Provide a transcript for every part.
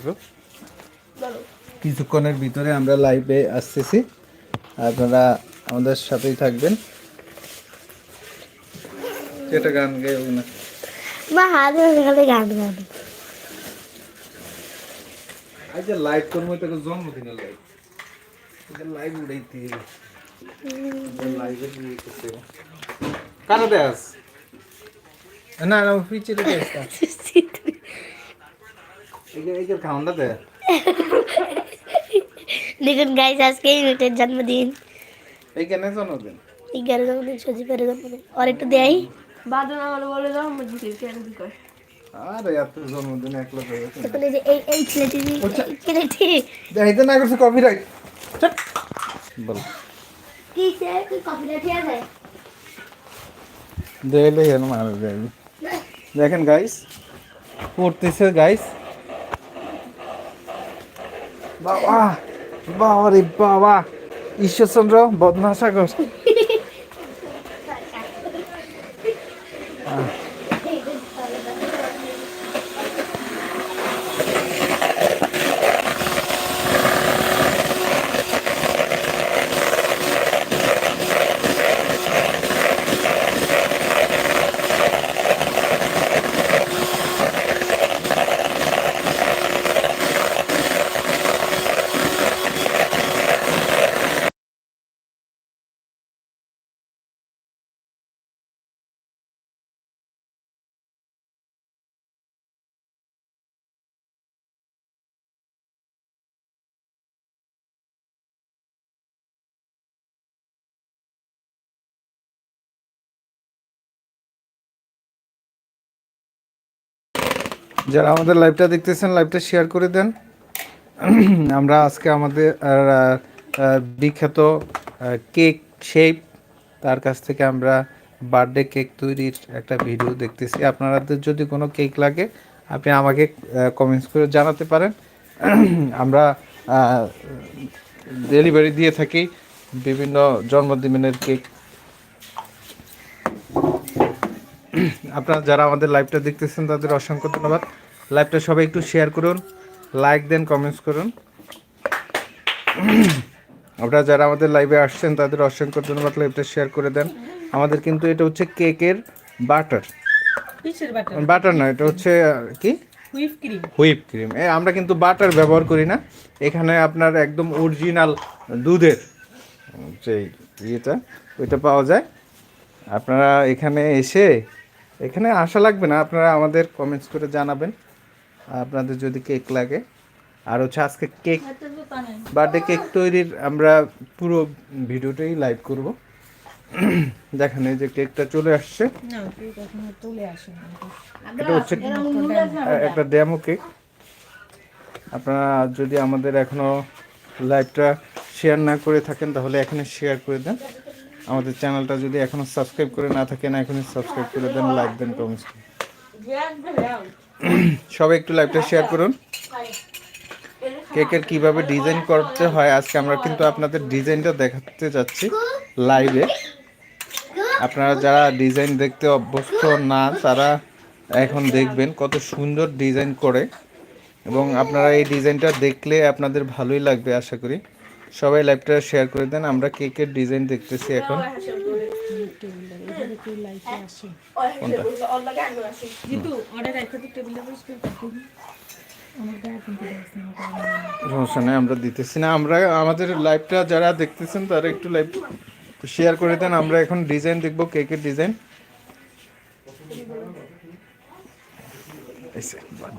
আসব কিছুক্ষণের ভিতরে আমরা লাইভে আসতেছি। আপনারা আমাদের সাথেই থাকবেন। এটা গান না। মা হাত গান গান। আজ যে লাইভ করব এটা জন্মদিনের লাইভ এটা লাইভ উড়াইতে লাইভে দিয়ে করতে কারও দেয়াস না না পিছিয়ে এই যে খাওয়ানটা দে দেখুন গাইস আজকে ইউনিটের জন্মদিন? এইখানে জন্মদিন এগারো জন্মদিন সজীবের জন্মদিন। আর একটু দেয় বাদন আমার বলে দাও আমার দিকে কেন কি করে আরে এত জন্মদিন একলা হয়ে গেছে। দেখুন এই যে এই এই ছেলেটি এই ছেলেটি। দেখাইতে না করছে কপিরাইট বল। কি সে? কি কপিরাইট ঠিক আছে? দেখলে হেন মারা যায় দেখেন গাইস পড়তেছে গাইস বাবা বাবা রে বাবা। ঈশ্বরচন্দ্র বদমাসাগর যারা আমাদের লাইভটা দেখতেছেন লাইভটা শেয়ার করে দেন। আমরা আজকে আমাদের বিখ্যাত কেক শেপ তার কাছ থেকে আমরা বার্থডে কেক তৈরির একটা ভিডিও দেখতেছি। আপনাদের যদি কোনো কেক লাগে, আপনি আমাকে কমেন্টস করে জানাতে পারেন। আমরা ডেলিভারি দিয়ে থাকি। বিভিন্ন জন্মদিনের কেক আপনারা যারা আমাদের লাইভটা দেখতেছেন তাদের অসংখ্য ধন্যবাদ। লাইভটা সবাই একটু শেয়ার করুন লাইক দেন কমেন্টস করুন। আপনারা যারা আমাদের লাইভে আসছেন তাদের অসংখ্য ধন্যবাদ লাইভটা শেয়ার করে দেন। আমাদের কিন্তু এটা হচ্ছে কেকের বাটার বাটার না এটা হচ্ছে কি? হুইপ ক্রিম হুইপ ক্রিম এ আমরা কিন্তু বাটার ব্যবহার করি না। এখানে আপনার একদম অরিজিনাল দুধের সেই ইয়েটা ওইটা পাওয়া যায়। আপনারা এখানে এসে এখানে আসা লাগবে না আপনারা আমাদের কমেন্টস করে জানাবেন। আপনাদের যদি কেক লাগে। আর হচ্ছে আজকে কেক বার্থডে কেক তৈরির আমরা পুরো ভিডিওটাই লাইভ করব। দেখেন এই যে কেকটা চলে আসছে। না কেক এখনও তুলে আসে এটা হচ্ছে একটা ডেমো কেক আপনারা যদি আমাদের এখনও লাইভটা শেয়ার না করে থাকেন তাহলে এখানে শেয়ার করে দেন। আমাদের চ্যানেলটা যদি এখনও সাবস্ক্রাইব করে না থাকেন এখনই সাবস্ক্রাইব করে দেন, লাইক দেন কমেন্টস সবাই একটু লাইভটা শেয়ার করুন। কেকের কীভাবে ডিজাইন করতে হয়, আজকে আমরা কিন্তু আপনাদের ডিজাইনটা দেখাতে যাচ্ছি লাইভে আপনারা যারা ডিজাইন দেখতে অভ্যস্ত না, তারা এখন দেখবেন কত সুন্দর ডিজাইন করে। এবং আপনারা এই ডিজাইনটা দেখলে আপনাদের ভালোই লাগবে, আশা করি। সবাই লাইভটা শেয়ার করে দেন আমরা কেকের ডিজাইন দেখতেছি এখন। না সমস্যা নেই আমরা দিতেছি না। আমরা আমাদের লাইভটা যারা দেখতেছেন তারা একটু লাইভ শেয়ার করে দেন। আমরা এখন ডিজাইন দেখব কেকের ডিজাইন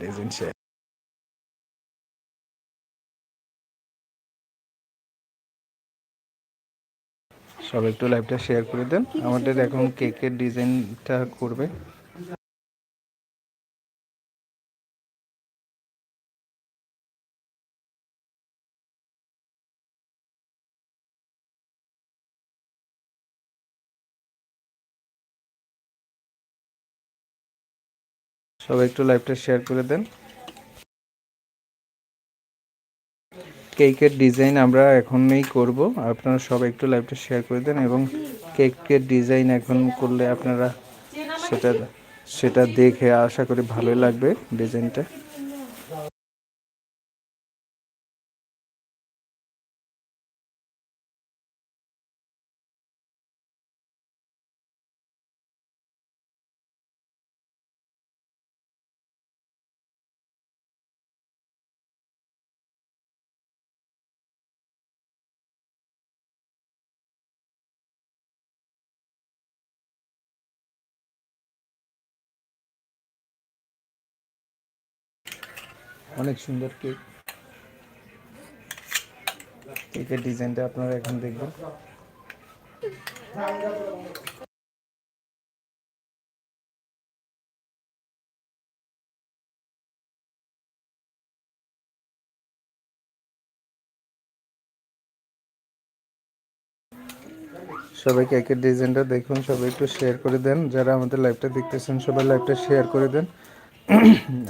ডিজাইন শেয়ার সবাই একটু লাইভটা শেয়ার করে দেন। আমাদের এখন কেকের ডিজাইনটা করবে। সবাই একটু লাইভটা শেয়ার করে দেন। কেকের ডিজাইন আমরা এখনই করব। আপনারা সব একটু লাইভটা শেয়ার করে দেন এবং কেকের ডিজাইন এখন করলে আপনারা সেটা সেটা দেখে আশা করি ভালোই লাগবে ডিজাইনটা। অনেক সুন্দর কেক। কেকের ডিজাইনটা আপনারা এখন দেখবেন। সবাই কেকের ডিজাইনটা দেখুন, সবাই একটু শেয়ার করে দেন। যারা আমাদের লাইভটা দেখতেছেন, সবাই লাইভটা শেয়ার করে দেন।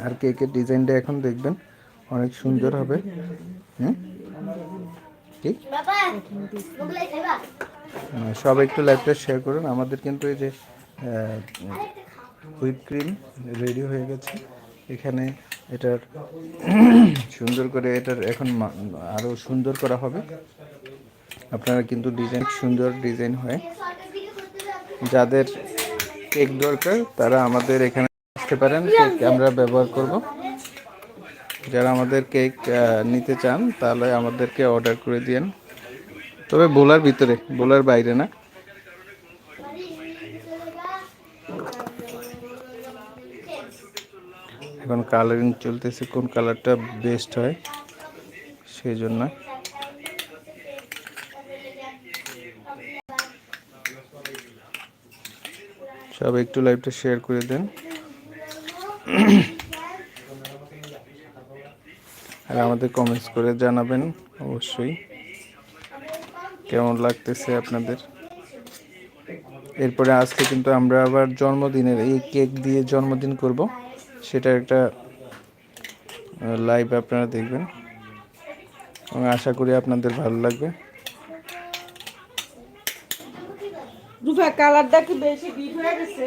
আর কেকের ডিজাইনটা এখন দেখবেন অনেক সুন্দর হবে। হুম ঠিক সবাই একটু লাইভটা শেয়ার করুন। আমাদের কিন্তু এই যে হুইপ ক্রিম রেডি হয়ে গেছে। এখানে এটার সুন্দর করে এটার এখন মা- আরও সুন্দর করা হবে। আপনারা কিন্তু ডিজাইন সুন্দর ডিজাইন হয়। যাদের কেক দরকার তারা আমাদের এখানে আসতে পারেন কেক আমরা ব্যবহার করব। যারা আমাদের কেক নিতে চান তাহলে আমাদেরকে অর্ডার করে দিন তবে বোলার ভিতরে বোলার বাইরে না। এখন কালারিং চলতেছে কোন কালারটা বেস্ট হয় সেই জন্য। সব একটু লাইভটা শেয়ার করে দেন। আর আমাদের কমেন্টস করে জানাবেন, অবশ্যই। কেমন লাগতেছে আপনাদের? এরপরে আজকে কিন্তু আমরা আবার জন্মদিনের এই কেক দিয়ে জন্মদিন করব। সেটা একটা লাইভ আপনারা দেখবেন। এবং আশা করি আপনাদের ভালো লাগবে। কালারটা কি বেশি ডিপ হয়ে গেছে।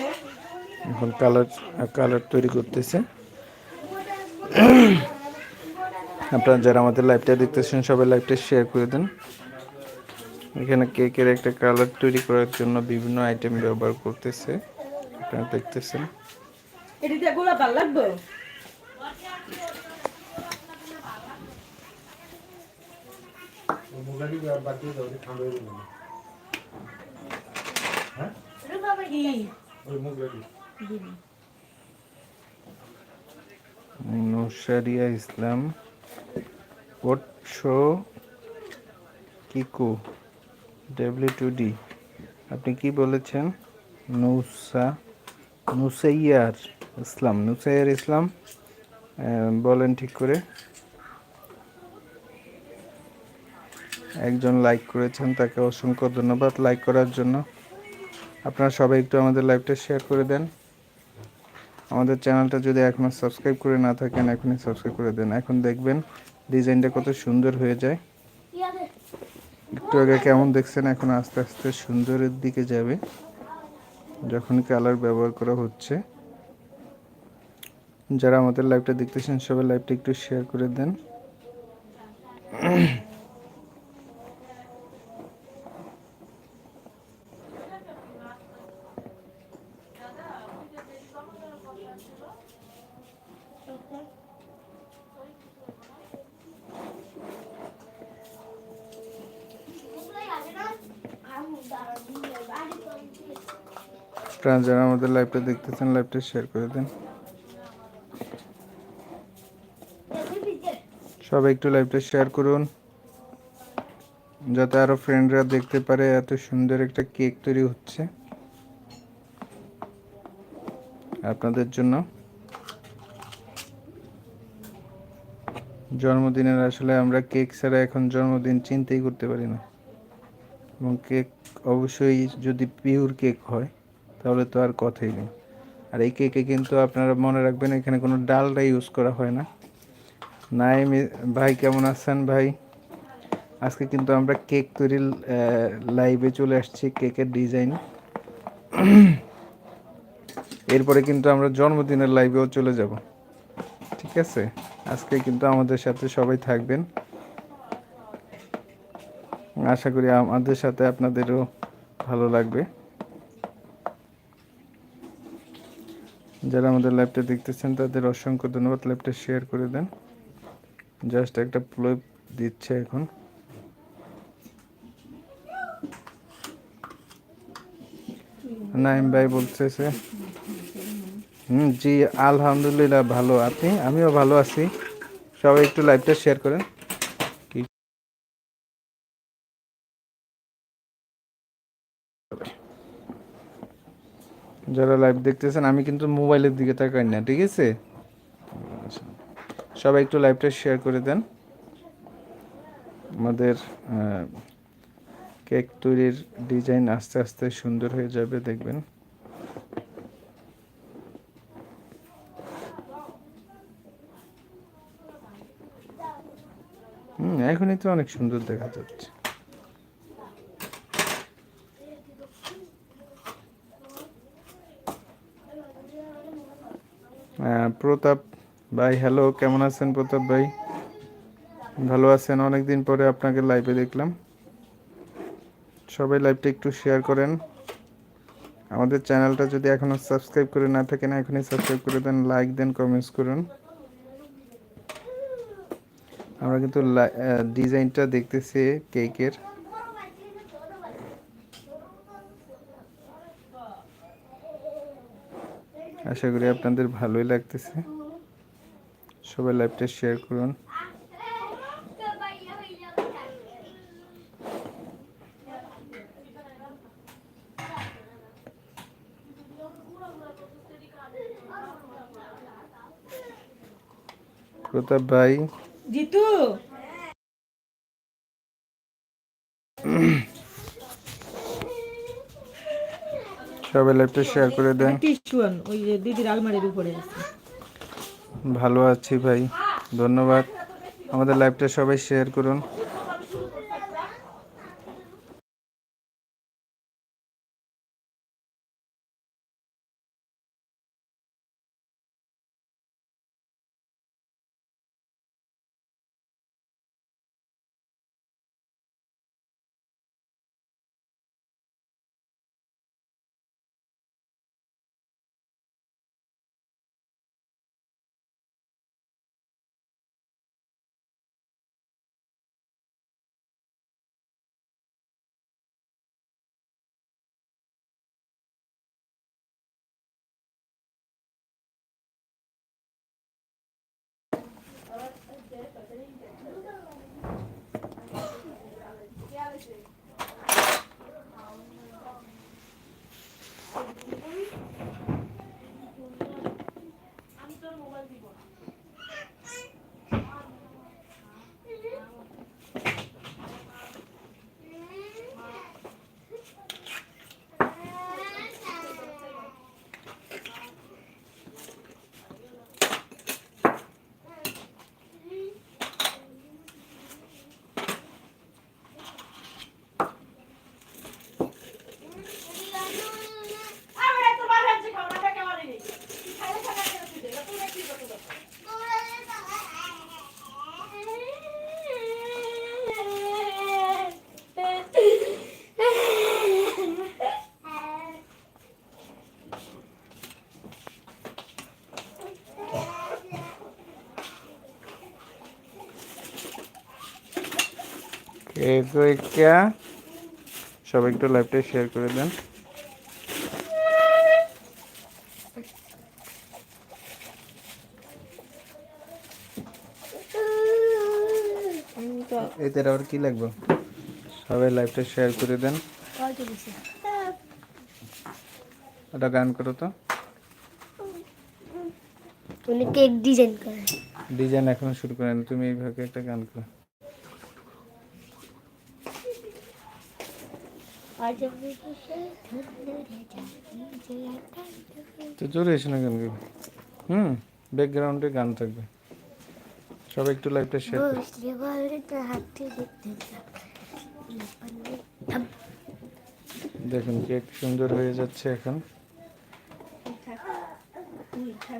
এখন কালার কালার তৈরি করতেছে। আপনারা যারা আমাদের লাইভটা দেখতেছেন সবাই লাইভটা শেয়ার করে দেন। এখানে কেকের একটা কালার তৈরি করার জন্য বিভিন্ন আইটেম ব্যবহার করতেছে আপনারা দেখতেছেন। এটিতে নৌশারিয়া ইসলাম ওটশো কিকু ডাব্লিউ টু ডি আপনি কি বলেছেন? নৌসা, নুসাইয়ার ইসলাম নুসাইয়ার ইসলাম বলেন ঠিক করে। একজন লাইক করেছেন, তাকে অসংখ্য ধন্যবাদ লাইক করার জন্য। আপনারা সবাই একটু আমাদের লাইভটা শেয়ার করে দেন। আমাদের চ্যানেলটা যদি এখনও সাবস্ক্রাইব করে না থাকেন, এখনই সাবস্ক্রাইব করে দেন। এখন দেখবেন ডিজাইনটা কত সুন্দর হয়ে যায়। একটু আগে কেমন দেখছেন? এখন আস্তে আস্তে সুন্দরের দিকে যাবে। যখন কালার ব্যবহার করা হচ্ছে। যারা আমাদের লাইভটা দেখতেছেন, সবাই লাইভটা একটু শেয়ার করে দেন। আপনারা যারা আমাদের লাইভটা দেখতেছেন লাইভটা শেয়ার করে দেন। সবাই একটু লাইভটা শেয়ার করুন। যাতে আরও ফ্রেন্ডরা দেখতে পারে এত সুন্দর একটা কেক তৈরি হচ্ছে। আপনাদের জন্য। জন্মদিনের আসলে আমরা কেক ছাড়া এখন জন্মদিন চিন্তাই করতে পারি না। এবং কেক অবশ্যই যদি পিওর কেক হয় তাহলে তো আর কথাই নেই। আর এই কেকে কিন্তু আপনারা মনে রাখবেন এখানে কোনো ডালটা ইউজ করা হয় না। নাইম, ভাই কেমন আছেন ভাই? আজকে কিন্তু আমরা কেক তৈরি লাইভে চলে আসছি কেকের ডিজাইন এরপরে কিন্তু আমরা জন্মদিনের লাইভেও চলে যাব। ঠিক আছে? আজকে কিন্তু আমাদের সাথে সবাই থাকবেন। আশা করি আমাদের সাথে আপনাদেরও ভালো লাগবে। যারা আমাদের লাইভটা দেখতেছেন, তাদের অসংখ্য ধন্যবাদ। লাইভটা শেয়ার করে দেন। জাস্ট একটা প্লো দিচ্ছে এখন। নাইম ভাই বলতেছে জি, আলহামদুলিল্লাহ ভালো। আপনি? আমিও ভালো আছি। সবাই একটু লাইভটা শেয়ার করেন। যারা লাইভ দেখতেছেন, আমি কিন্তু মোবাইলের দিকে তাকাই না, ঠিক আছে? সবাই একটু লাইভটা শেয়ার করে দেন। আমাদের কেক তৈরির ডিজাইন আস্তে আস্তে সুন্দর হয়ে যাবে, দেখবেন। হুম, এখনই তো অনেক সুন্দর দেখা যাচ্ছে। প্রতাপ ভাই হ্যালো কেমন আছেন প্রতাপ ভাই? ভালো আছেন, অনেকদিন পরে আপনাকে লাইভে দেখলাম। সবাই লাইভটা একটু শেয়ার করেন। আমাদের চ্যানেলটা যদি এখনও সাবস্ক্রাইব করে না থাকেন, এখনই সাবস্ক্রাইব করে দেন লাইক দেন কমেন্টস করুন। আমরা কিন্তু ডিজাইনটা দেখতেছি কেকের আশা করি আপনাদের ভালোই লাগতেছে। সবাই লাইভটা শেয়ার করুন। প্রতাপ ভাই। জিতু? সবাই লাইভটা শেয়ার করে দেন। টিস্যু ওই যে দিদির আলমারির উপরে আছে। ভালো আছি ভাই ধন্যবাদ। আমাদের লাইভটা সবাই শেয়ার করুন। কেক ওইকা সবাই একটু লাইভটা শেয়ার করে দেন। এতে আর কি লাগবে? সবাই লাইভটা শেয়ার করে দেন। ওটা গান করো তো। উনি কেক ডিজাইন করে। ডিজাইন এখনও শুরু করেন। তুমি এইভাবে একটা গান করো আজ আমি ধরে যাই তো জোরে এসে না গান হুম ব্যাকগ্রাউন্ডে গান থাকবে। সবাই একটু লাইভটা শেয়ার দেখুন কেক সুন্দর হয়ে যাচ্ছে এখন।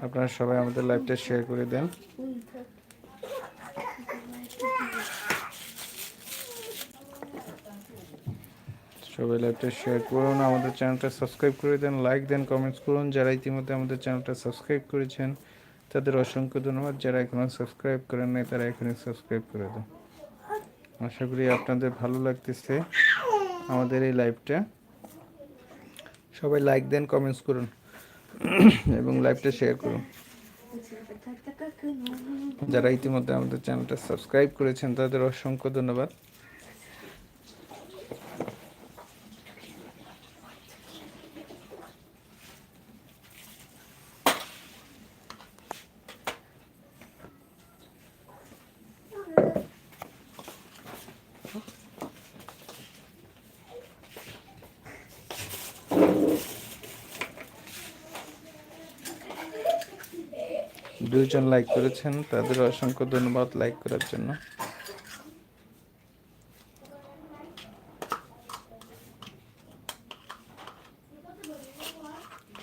আপনারা সবাই আমাদের লাইভটা শেয়ার করে দেন। সবাই লাইভটা শেয়ার করুন, আমাদের চ্যানেলটা সাবস্ক্রাইব করে দেন লাইক দেন কমেন্টস করুন। যারা ইতিমধ্যে আমাদের চ্যানেলটা সাবস্ক্রাইব করেছেন, তাদের অসংখ্য ধন্যবাদ। যারা এখনও সাবস্ক্রাইব করেন নাই, তারা এখনই সাবস্ক্রাইব করে দেন। আশা করি আপনাদের ভালো লাগতেছে আমাদের এই লাইভটা সবাই লাইক দেন কমেন্টস করুন, এবং লাইভটা শেয়ার করুন। যারা ইতিমধ্যে আমাদের চ্যানেলটা সাবস্ক্রাইব করেছেন, তাদের অসংখ্য ধন্যবাদ। দুজন লাইক করেছেন, তাদের অসংখ্য ধন্যবাদ লাইক করার জন্য।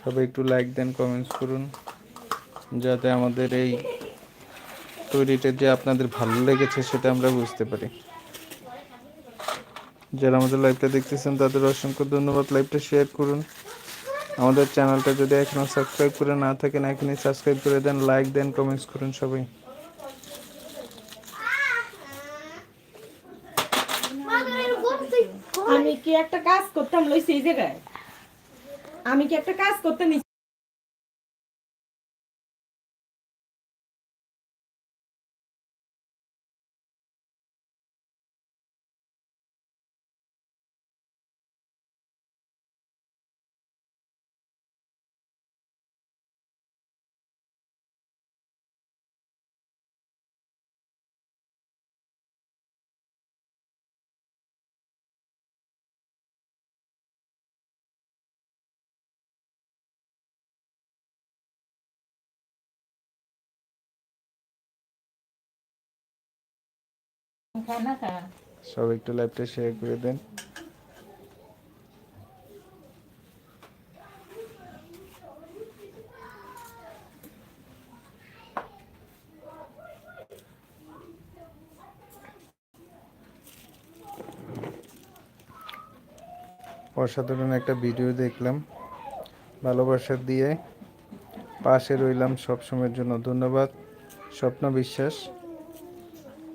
সবাই একটু লাইক দেন কমেন্টস করুন, যাতে আমাদের এই তৈরিটা যে আপনাদের ভালো লেগেছে সেটা আমরা বুঝতে পারি। যারা আমাদের লাইভটা দেখতেছেন, তাদের অসংখ্য ধন্যবাদ লাইভটা শেয়ার করুন। আমাদের চ্যানেলটা যদি এখনও সাবস্ক্রাইব করে না থাকেন, এখনই সাবস্ক্রাইব করে দেন লাইক দেন কমেন্টস করুন সবাই। আমি কি একটা কাজ করতাম, লইছি এই জায়গায়। আমি কি একটা কাজ করতে সবাই একটু লাইভটা শেয়ার করে দেন। অসাধারণ একটা ভিডিও দেখলাম। ভালোবাসা দিয়ে পাশে রইলাম সব সময়ের জন্য। ধন্যবাদ। স্বপ্ন বিশ্বাস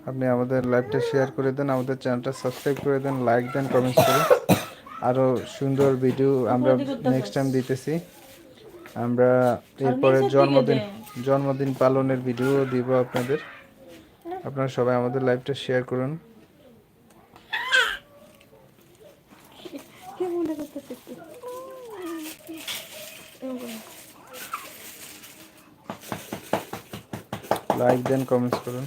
আপনি আমাদের লাইভটা শেয়ার করে দেন আমাদের চ্যানেলটা সাবস্ক্রাইব করে দেন লাইক দেন কমেন্টস করে আরও সুন্দর ভিডিও আমরা নেক্সট টাইম দিতেছি। আমরা এরপরে জন্মদিন জন্মদিন পালনের ভিডিও দিব আপনাদের। আপনারা সবাই আমাদের লাইভটা শেয়ার করুন। লাইক দেন কমেন্টস করুন।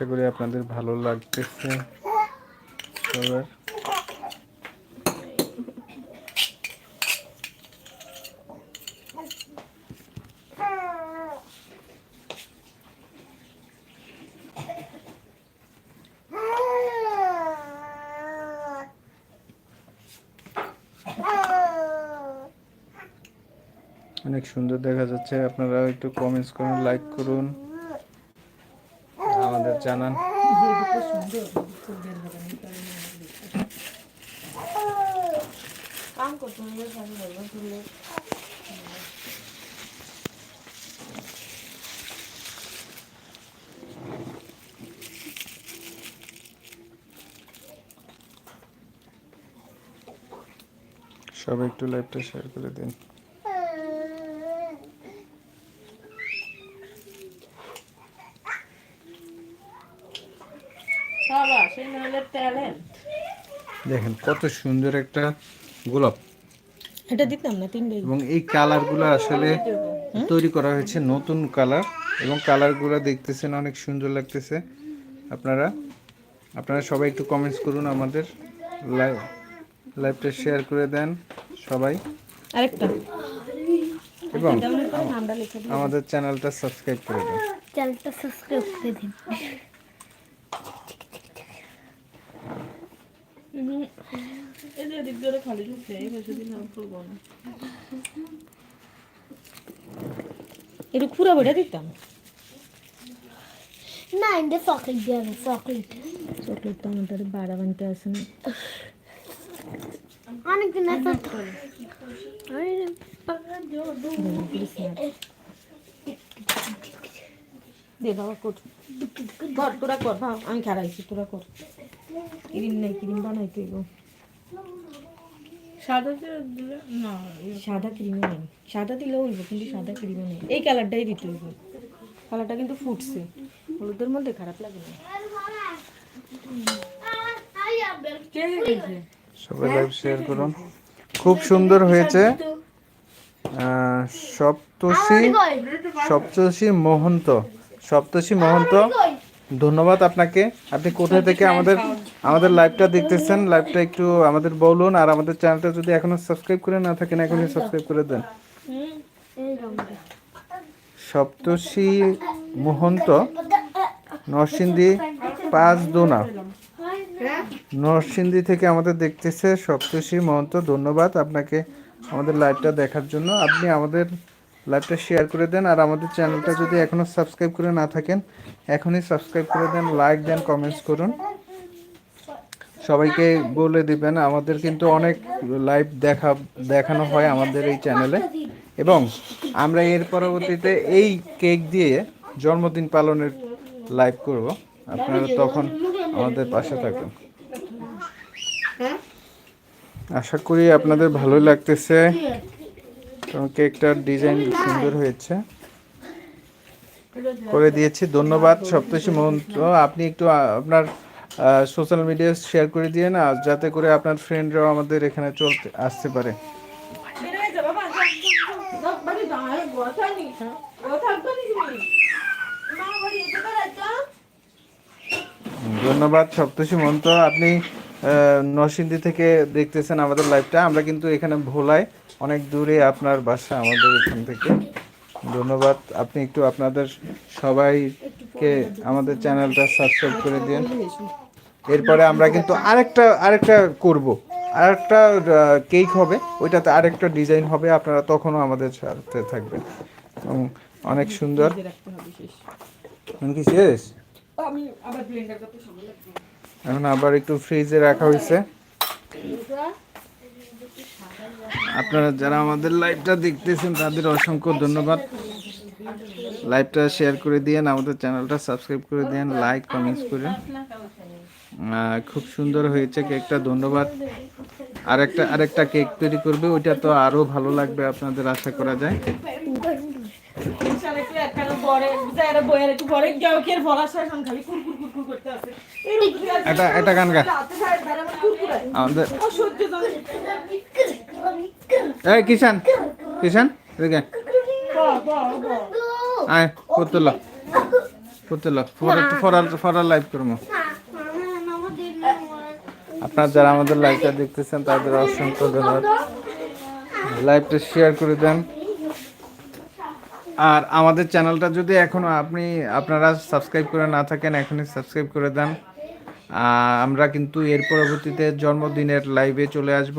আশা করি আপনাদের ভালো লাগতেছে। অনেক সুন্দর দেখা যাচ্ছে। আপনারা একটু কমেন্টস করুন লাইক করুন। আমাদের জানান। সবাই একটু লাইভটা শেয়ার করে দিন বাবা সেই নাহলে ট্যালেন্ট দেখেন কত সুন্দর একটা গোলাপ। এটা দিতাম না তিনটে এবং এই কালারগুলো আসলে তৈরি করা হয়েছে নতুন কালার এবং কালারগুলো দেখতেছেন অনেক সুন্দর লাগতেছে। আপনারা আপনারা সবাই একটু কমেন্টস করুন আমাদের লাইভ লাইভটা শেয়ার করে দেন সবাই। আরেকটা। এবং আমাদের চ্যানেলটা সাবস্ক্রাইব করে দেন। চ্যানেলটা সাবস্ক্রাইব করে দিন। এদের দিক ধরে খালি ঢুকছে এই বেশি দিন আর করব না একটু খুঁড়া বেড়ে দিতাম। না এতে চকলেট দিয়ে চকলেট চকলেট তো আমাদের বাড়া বানতে আসে না। অনেকদিন দে বাবা কর তোরা কর ভাব আমি খারাইছি তোরা কর। ক্রিম নাই ক্রিম বানাইতে গো? সাদা দিলে না সাদা ক্রিমে নেই। সাদা দিলেও হইব কিন্তু সাদা ক্রিমে নেই। এই কালারটাই দিতে হইব। কালারটা কিন্তু ফুটছে। হলুদের মধ্যে খারাপ লাগে না? সবাই লাইভ শেয়ার করুন। খুব সুন্দর হয়েছে। আহ, সপ্তর্ষি সপ্তর্ষি মহন্ত সপ্তর্ষি মহন্ত। ধন্যবাদ আপনাকে। আপনি কোথা থেকে আমাদের আমাদের লাইভটা দেখতেছেন লাইভটা একটু আমাদের বলুন আর আমাদের চ্যানেলটা যদি এখনও সাবস্ক্রাইব করে না থাকেন এখনই সাবস্ক্রাইব করে দেন। সপ্তর্ষি মহন্ত নরসিংদী পাঁচ দোনা। নরসিংদী থেকে আমাদের দেখতেছে সপ্তর্ষি মহন্ত ধন্যবাদ আপনাকে আমাদের লাইভটা দেখার জন্য। আপনি আমাদের লাইভটা শেয়ার করে দেন আর আমাদের চ্যানেলটা যদি এখনও সাবস্ক্রাইব করে না থাকেন এখনই সাবস্ক্রাইব করে দেন লাইক দেন কমেন্টস করুন। সবাইকে বলে দিবেন আমাদের কিন্তু অনেক লাইভ দেখা দেখানো হয় আমাদের এই চ্যানেলে এবং আমরা এর পরবর্তীতে এই কেক দিয়ে জন্মদিন পালনের লাইভ করব। আপনারা তখন আমাদের পাশে থাকুন আশা করি আপনাদের ভালো লাগতেছে। কারণ কেকটার ডিজাইন সুন্দর হয়েছে। করে দিয়েছি, ধন্যবাদ। সপ্তর্ষি মহন্ত, আপনি একটু আপনার সোশ্যাল মিডিয়া শেয়ার করে দিয়ে না যাতে করে আপনার ফ্রেন্ডরাও আমাদের এখানে চলতে, আসতে পারে। ধন্যবাদ, সপ্তর্ষি মহন্ত। আপনি নরসিংদী থেকে দেখতেছেন আমাদের লাইভটা আমরা কিন্তু এখানে ভোলায় অনেক দূরে আপনার বাসা আমাদের এখান থেকে। ধন্যবাদ। আপনি একটু আপনাদের সবাইকে আমাদের চ্যানেলটা সাবস্ক্রাইব করে দিন। এরপরে আমরা কিন্তু আরেকটা আরেকটা করব। আরেকটা কেক হবে। ওইটাতে আরেকটা ডিজাইন হবে। আপনারা তখনও আমাদের সাথে থাকবেন। অনেক সুন্দর। শেষ। কি শেষ? আমি আবার ব্লেন্ডার করতে সময় লাগবে। এখন আবার একটু ফ্রিজে রাখা হয়েছে। আপনারা যারা আমাদের লাইভটা দেখতেছেন, তাদের অসংখ্য ধন্যবাদ। লাইভটা শেয়ার করে দিয়েন, আমাদের চ্যানেলটা সাবস্ক্রাইব করে দিন লাইক কমেন্টস করে। খুব সুন্দর হয়েছে কেকটা ধন্যবাদ। আরেকটা আরেকটা কেক তৈরি করবে, ওইটা তো আরও ভালো লাগবে আপনাদের আশা করা যায়। একটু একটু আর ফলার শেষ খালি কুরকুর কুরকুর করতে আছে। এই রুটি আছে, এটা এটা গান গা। আমাদের এই কিষান কিষান এদিকে। আয়। করতেল ফরার ফরার লাইভ করব। আপনারা যারা আমাদের লাইভটা দেখতেছেন, তাদের অসংখ্য ধন্যবাদ। লাইভটা শেয়ার করে দেন। আর আমাদের চ্যানেলটা যদি এখনও আপনি, আপনারা সাবস্ক্রাইব করে না থাকেন, এখনই সাবস্ক্রাইব করে দেন। আমরা কিন্তু এর পরবর্তীতে জন্মদিনের লাইভে চলে আসব।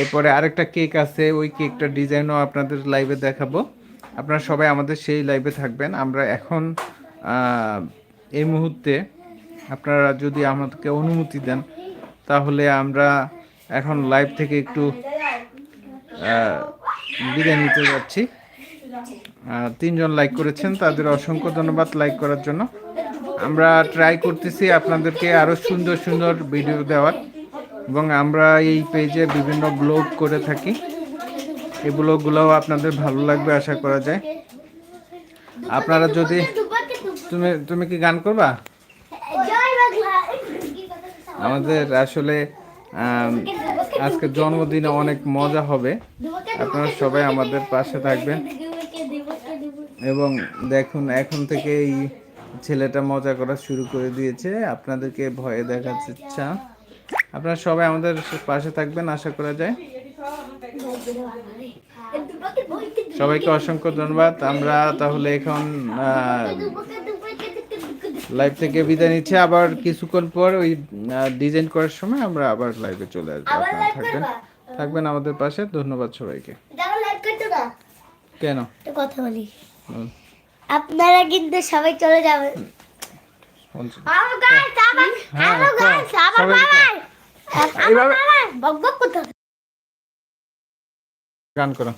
এরপরে আরেকটা কেক আছে, ওই কেকটার ডিজাইনও আপনাদের লাইভে দেখাবো। আপনারা সবাই আমাদের সেই লাইভে থাকবেন। আমরা এখন এই মুহূর্তে আপনারা যদি আমাদেরকে অনুমতি দেন, তাহলে আমরা এখন লাইভ থেকে একটু বিদায় নিতে যাচ্ছি। তিনজন লাইক করেছেন, তাদের অসংখ্য ধন্যবাদ লাইক করার জন্য। আমরা ট্রাই করতেছি আপনাদেরকে আরও সুন্দর সুন্দর ভিডিও দেওয়ার। এবং আমরা এই পেজে বিভিন্ন ব্লগ করে থাকি। এই ব্লগগুলোও আপনাদের ভালো লাগবে, আশা করা যায়। আপনারা যদি তুমি তুমি কি গান করবা? আমাদের আসলে আজকে জন্মদিনে অনেক মজা হবে। আপনারা সবাই আমাদের পাশে থাকবেন। এবং দেখুন, এখন থেকে এই ছেলেটা মজা করা শুরু করে দিয়েছে। আপনাদেরকে ভয়ে দেখাচ্ছে ইচ্ছা আপনারা সবাই আমাদের পাশে থাকবেন আশা করা যায়। সবাইকে অসংখ্য ধন্যবাদ। আমরা তাহলে এখন লাইভ থেকে বিদায় নিচ্ছি। আবার কিছুক্ষণ পর ওই ডিজাইন করার সময় আমরা আবার লাইভে চলে আসব। আপনারা থাকবেন। থাকবেন আমাদের পাশে। ধন্যবাদ সবাইকে। কেন? কথা বলি। বল, আপনারা কিন্তু সবাই চলে যাবেন হ্যাঁ, গান করো।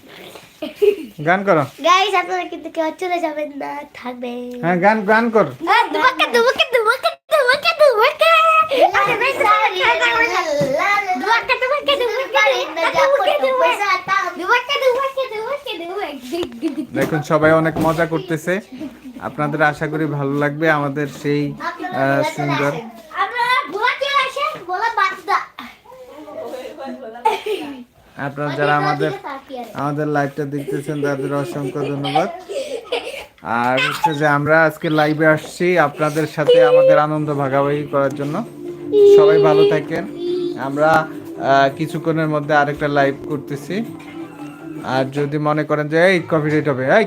গান করো। গাইস আপনারা কিন্তু কেউ চলে যাবেন না থাকবেন। হ্যাঁ গান গান কর। দুবাকে দুবাকা দুবাকা দেখুন, সবাই অনেক মজা করতেছে। আপনাদের আশা করি ভালো লাগবে, আমাদের সেই সুন্দর। আপনারা যারা আমাদের আমাদের লাইভটা দেখতেছেন, তাদের অসংখ্য ধন্যবাদ। আর হচ্ছে যে আমরা আজকে লাইভে আসছি আপনাদের সাথে আমাদের আনন্দ ভাগাভাগি করার জন্য। সবাই ভালো থাকেন। আমরা কিছুক্ষণের মধ্যে আরেকটা লাইভ করতেছি। আর যদি মনে করেন যে এই কপিরাইট হবে এই